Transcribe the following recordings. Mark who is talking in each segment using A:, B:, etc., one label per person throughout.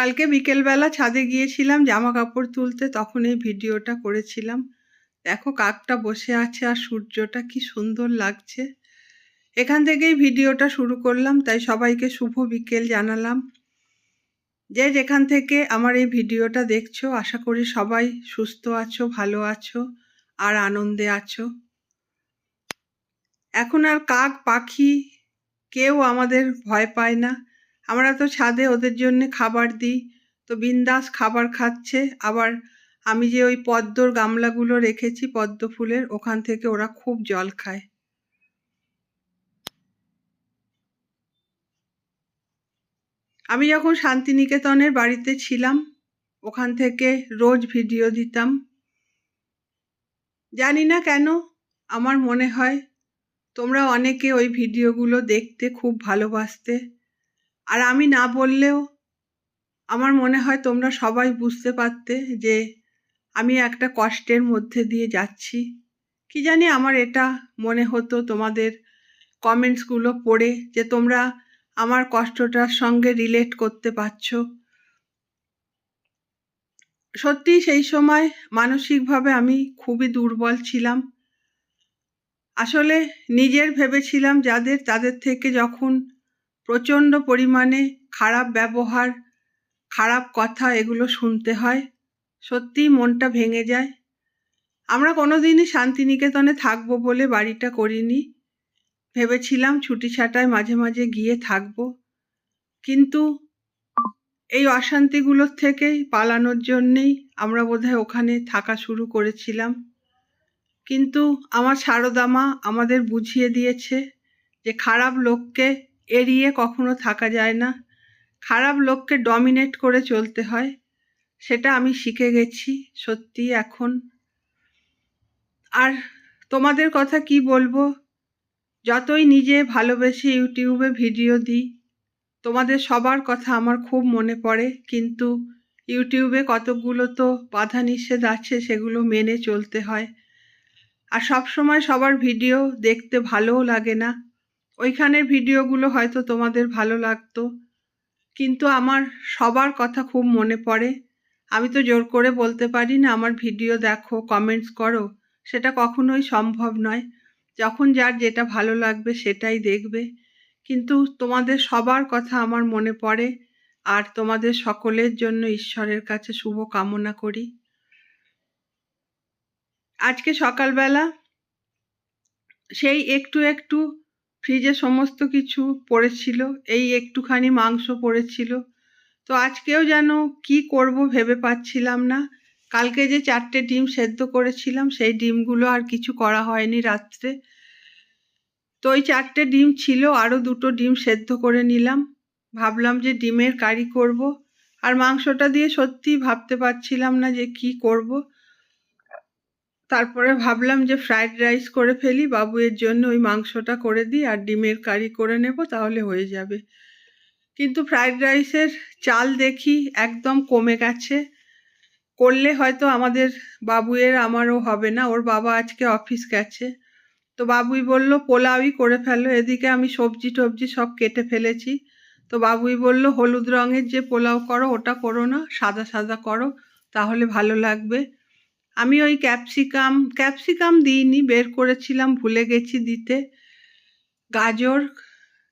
A: কালকে বিকেলবেলা ছাদে গিয়েছিলাম জামা কাপড় তুলতে তখন এই ভিডিওটা করেছিলাম। দেখো কাকটা বসে আছে আর সূর্যটা কি সুন্দর লাগছে। এখান থেকেই ভিডিওটা শুরু করলাম, তাই সবাইকে শুভ বিকেল জানালাম। যে যেখান থেকে আমার এই ভিডিওটা দেখছ, আশা করি সবাই সুস্থ আছো, ভালো আছো আর আনন্দে আছো। এখন আর কাক পাখি কেউ আমাদের ভয় পায় না। আমরা তো ছাদে ওদের জন্য খাবার দিই। তো বিন্দাস খাবার খাচ্ছে। আবার আমি যে ওই পদ্মর গামলাগুলো রেখেছি পদ্ম ফুলের, ওখান থেকে ওরা খুব জল খায়। আমি যখন শান্তিনিকেতনের বাড়িতে ছিলাম, ওখান থেকে রোজ ভিডিও দিতাম। জানি না কেন, আমার মনে হয় তোমরা অনেকে ওই ভিডিওগুলো দেখতে খুব ভালোবাসতে। আর আমি না বললেও আমার মনে হয় তোমরা সবাই বুঝতে পারতে যে আমি একটা কষ্টের মধ্যে দিয়ে যাচ্ছি। কি জানি আমার এটা মনে হতো তোমাদের কমেন্টসগুলো পড়ে যে তোমরা আমার কষ্টটার সঙ্গে রিলেট করতে পারছ। সত্যি সেই সময় মানসিকভাবে আমি খুবই দুর্বল ছিলাম। আসলে নিজের ভেবেছিলাম যাদের, তাদের থেকে যখন প্রচণ্ড পরিমাণে খারাপ ব্যবহার, খারাপ কথা এগুলো শুনতে হয়। সত্যিই মনটা ভেঙে যায়। আমরা কোনো দিনই শান্তিনিকেতনে থাকব বলে বাড়িটা করিনি। ভেবেছিলাম ছুটি ছাটায় মাঝে মাঝে গিয়ে থাকব। কিন্তু এই অশান্তিগুলোর থেকেই পালানোর জন্যেই আমরা বোধহয় ওখানে থাকা শুরু করেছিলাম। কিন্তু আমার সারদামা আমাদের বুঝিয়ে দিয়েছে যে খারাপ লোককে এড়িয়ে কখনো থাকা যায় না। খারাপ লোককে ডমিনেট করে চলতে হয়, সেটা আমি শিখে গেছি সত্যি এখন। আর তোমাদের কথা কি বলব? যতই নিজে ভালোবেসে ইউটিউবে ভিডিও দিই, তোমাদের সবার কথা আমার খুব মনে পড়ে, কিন্তু ইউটিউবে কতকগুলো তো বাধা নিষেধ আছে, সেগুলো মেনে চলতে হয়। আর সব সময় সবার ভিডিও দেখতে ভালোও লাগে না। ওইখানের ভিডিওগুলো হয়তো তোমাদের ভালো লাগতো। কিন্তু আমার সবার কথা খুব মনে পড়ে। আমি তো জোর করে বলতে পারি না, আমার ভিডিও দেখো কমেন্টস করো, সেটা কখনোই সম্ভব নয়। যখন যার যেটা ভালো লাগবে সেটাই দেখবে। কিন্তু তোমাদের সবার কথা আমার মনে পড়ে, আর তোমাদের সকলের জন্য ঈশ্বরের কাছে শুভ কামনা করি। আজকে সকালবেলা সেই একটু একটু ফ্রিজে সমস্ত কিছু পড়েছিল, এই একটুখানি মাংস পড়েছিল। তো আজকেও যেন কি করব ভেবে পাচ্ছিলাম না। কালকে যে চারটে ডিম সেদ্ধ করেছিলাম, সেই ডিমগুলো আর কিছু করা হয়নি রাত্রে। তো ওই চারটে ডিম ছিল আরও দুটো ডিম সেদ্ধ করে নিলাম। ভাবলাম যে ডিমের কারি করব। আর মাংসটা দিয়ে সত্যিই ভাবতে পারছিলাম না যে কি করব। তারপরে ভাবলাম যে ফ্রাইড রাইস করে ফেলি বাবুয়ের জন্য ওই মাংসটা করে দিই আর ডিমের কারি করে নেব, তাহলে হয়ে যাবে। কিন্তু ফ্রাইড রাইসের চাল দেখি একদম কমে গেছে। করলে হয়তো আমাদের বাবুয়ের আমারও হবে না, ওর বাবা আজকে অফিস গেছে। তো বাবুই বলল, পোলাওই করে ফেলো, এদিকে আমি সবজি টবজি সব কেটে ফেলেছি। তো বাবুই বলল, হলুদ রঙের যে পোলাও করো, ওটা করো না, সাদা সাদা করো, তাহলে ভালো লাগবে। আমি ওই ক্যাপসিকাম ক্যাপসিকাম দিইনি, বের করেছিলাম, ভুলে গেছি দিতে। গাজর,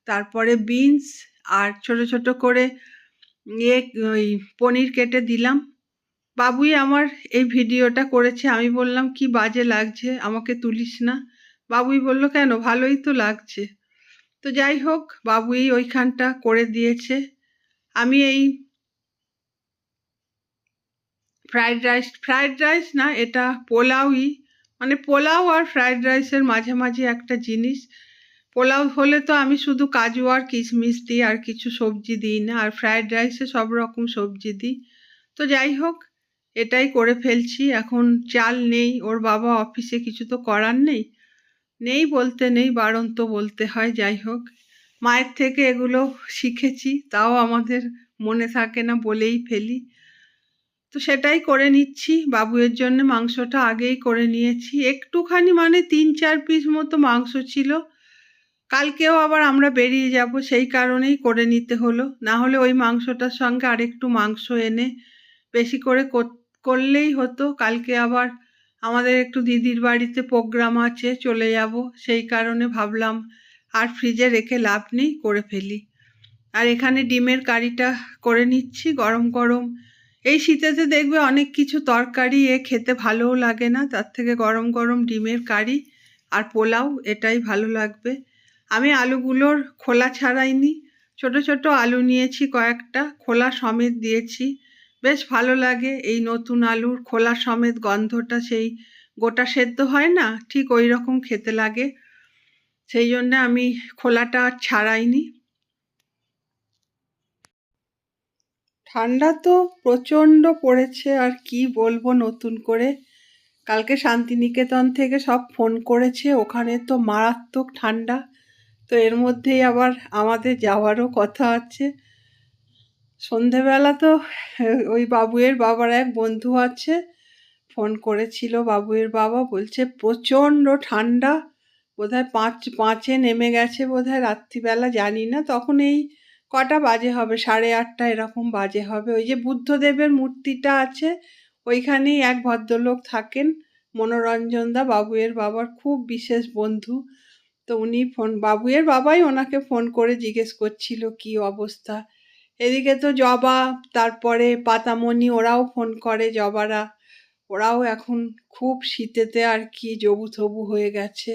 A: তারপরে বিনস, আর ছোট ছোট করে ইয়ে ওই পনির কেটে দিলাম। বাবুই আমার এই ভিডিওটা করেছে, আমি বললাম, কি বাজে লাগছে, আমাকে তুলিস না। বাবুই বলল, কেন? ভালোই তো লাগছে। তো যাই হোক, বাবুই ওইখানটা করে দিয়েছে। আমি এই ফ্রাইড রাইস ফ্রায়েড রাইস না, এটা পোলাওই মানে পোলাও আর ফ্রায়েড রাইসের মাঝামাঝি একটা জিনিস। পোলাও হলে তো আমি শুধু কাজু আর কিশমিশ দিই, আর কিছু সবজি দিই না, আর ফ্রায়েড রাইসে সব রকম সবজি দিই। তো যাই হোক, এটাই করে ফেলছি, এখন চাল নেই, ওর বাবা অফিসে কিছু তো করার নেই। নেই বলতে নেই বারণ তো বলতে হয়, যাই হোক। মায়ের থেকে এগুলো শিখেছি, তাও আমাদের মনে থাকে না বলেই ফেলি। তো সেটাই করে নিচ্ছি। বাবুয়ের জন্য মাংসটা আগেই করে নিয়েছি। একটুখানি মানে তিন চার পিস মতো মাংস ছিল। কালকেও আবার আমরা বেরিয়ে যাব, সেই কারণেই করে নিতে হলো। না হলে ওই মাংসটার সঙ্গে আরেকটু মাংস এনে বেশি করে করলেই হতো। কালকে আবার আমাদের একটু দিদির বাড়িতে প্রোগ্রাম আছে, চলে যাব। সেই কারণে ভাবলাম, আর ফ্রিজে রেখে লাভ নেই, করে ফেলি। আর এখানে ডিমের কারিটা করে নিচ্ছি, গরম গরম। এই শীতেতে দেখবে অনেক কিছু তরকারি এ খেতে ভালোও লাগে না, তার থেকে গরম গরম ডিমের কারি আর পোলাও এটাই ভালো লাগবে। আমি আলুগুলোর খোলা ছাড়াইনি, ছোট ছোট আলু নিয়েছি কয়েকটা, খোলা সমেত দিয়েছি। বেশ ভালো লাগে এই নতুন আলুর খোলা সমেত গন্ধটা, সেই গোটা সেদ্ধ হয় না, ঠিক ওই রকম খেতে লাগে। সেই জন্য আমি খোলাটা ছাড়াইনি। ঠান্ডা তো প্রচণ্ড পড়েছে, আর কি বলব নতুন করে। কালকে শান্তিনিকেতন থেকে সব ফোন করেছে, ওখানে তো মারাত্মক ঠান্ডা। তো এর মধ্যেই আবার আমাদের যাওয়ারও কথা আছে। সন্ধেবেলা তো ওই বাবুয়ের বাবার এক বন্ধু আছে, ফোন করেছিল বাবুয়ের বাবা, বলছে প্রচণ্ড ঠান্ডা, বোধহয় পাঁচ, পাঁচে নেমে গেছে বোধহয়, রাত্রিবেলা জানি না, তখন এই কটা বাজে হবে? সাড়ে আটটা এরকম বাজে হবে। ওই যে বুদ্ধদেবের মূর্তিটা আছে, ওইখানেই এক ভদ্রলোক থাকেন, মনোরঞ্জন দা বাবুয়ের বাবার খুব বিশেষ বন্ধু। তো উনি ফোন বাবুয়ের বাবাই ওনাকে ফোন করে জিজ্ঞেস করছিল, কি অবস্থা? এদিকে তো জবা, তারপরে পাতামণি, ওরাও ফোন করে জবারা। ওরাও এখন খুব শীতেতে আর কি জবু থবু হয়ে গেছে।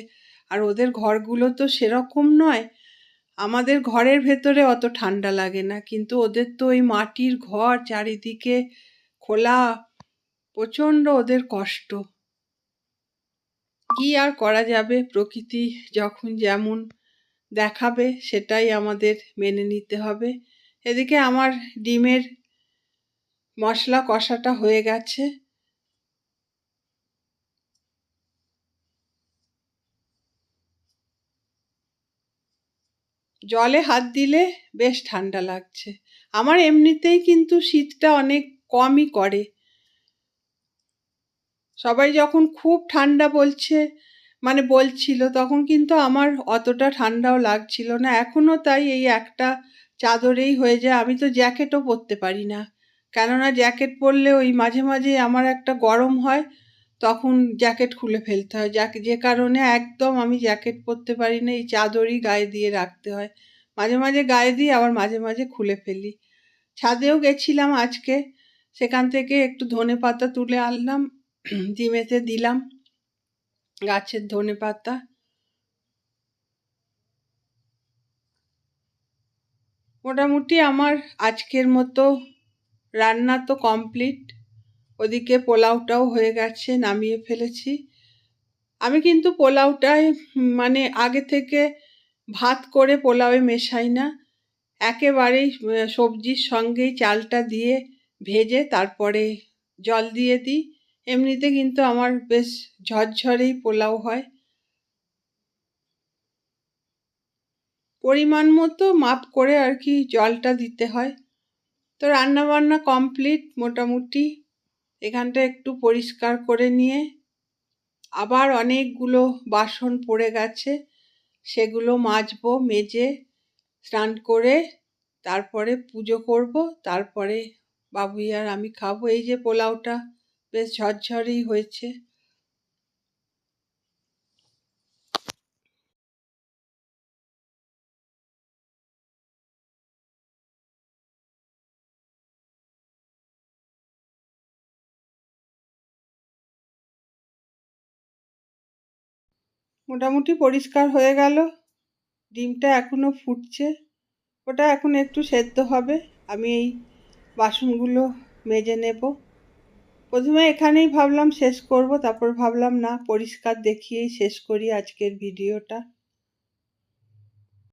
A: আর ওদের ঘরগুলো তো সেরকম নয় আমাদের ঘরের ভেতরে অত ঠান্ডা লাগে না, কিন্তু ওদের তো ওই মাটির ঘর চারিদিকে খোলা, প্রচণ্ড ওদের কষ্ট। কি আর করা যাবে? প্রকৃতি যখন যেমন দেখাবে, সেটাই আমাদের মেনে নিতে হবে। এদিকে আমার ডিমের মশলা কষাটা হয়ে গেছে। জলে হাত দিলে বেশ ঠান্ডা লাগছে। আমার এমনিতেই কিন্তু শীতটা অনেক কমই করে। সবাই যখন খুব ঠান্ডা বলছে মানে বলছিল, তখন কিন্তু আমার অতটা ঠান্ডাও লাগছিল না। এখনও তাই এই একটা চাদরেই হয়ে যায়। আমি তো জ্যাকেটও পরতে পারি না। কেননা জ্যাকেট পরলে ওই মাঝে মাঝে আমার একটা গরম হয়। তখন জ্যাকেট খুলে ফেলতে হয়। যে কারণে একদম আমি জ্যাকেট পরতে পারি না, এই চাদরই গায়ে দিয়ে রাখতে হয়। মাঝে মাঝে গায়ে দিয়ে আবার মাঝে মাঝে খুলে ফেলি। ছাদেও গেছিলাম আজকে, সেখান থেকে একটু ধনে পাতা তুলে আনলাম ডিমেতে দিলাম, গাছের ধনে পাতা। মোটামুটি আমার আজকের মতো রান্না তো কমপ্লিট। ওদিকে পোলাওটাও হয়ে গেছে, নামিয়ে ফেলেছি। আমি কিন্তু পোলাওটায় মানে আগে থেকে ভাত করে পোলাওয়ে মেশাই না। একেবারেই সবজির সঙ্গেই চালটা দিয়ে ভেজে তারপরে জল দিয়ে দিই। এমনিতে কিন্তু আমার বেশ ঝরঝরেই পোলাও হয়। পরিমাণ মতো মাপ করে আর কি জলটা দিতে হয়। তো রান্নাবান্না কমপ্লিট মোটামুটি। এখানটা একটু পরিষ্কার করে নিয়ে আবার অনেকগুলো বাসন পড়ে গেছে। সেগুলো মাজবো, মেজে, স্নান করে তারপরে পুজো করব। তারপরে বাবুই আর আমি খাব। এই যে পোলাওটা বেশ ঝরঝরেই হয়েছে। মোটামুটি পরিষ্কার হয়ে গেল। ডিমটা এখনও ফুটছে। ওটা এখন একটু সেদ্ধ হবে। আমি এই বাসনগুলো মেজে নেব। প্রথমে এখানেই ভাবলাম শেষ করব, তারপর ভাবলাম না, পরিষ্কার দেখিয়েই শেষ করি আজকের ভিডিওটা।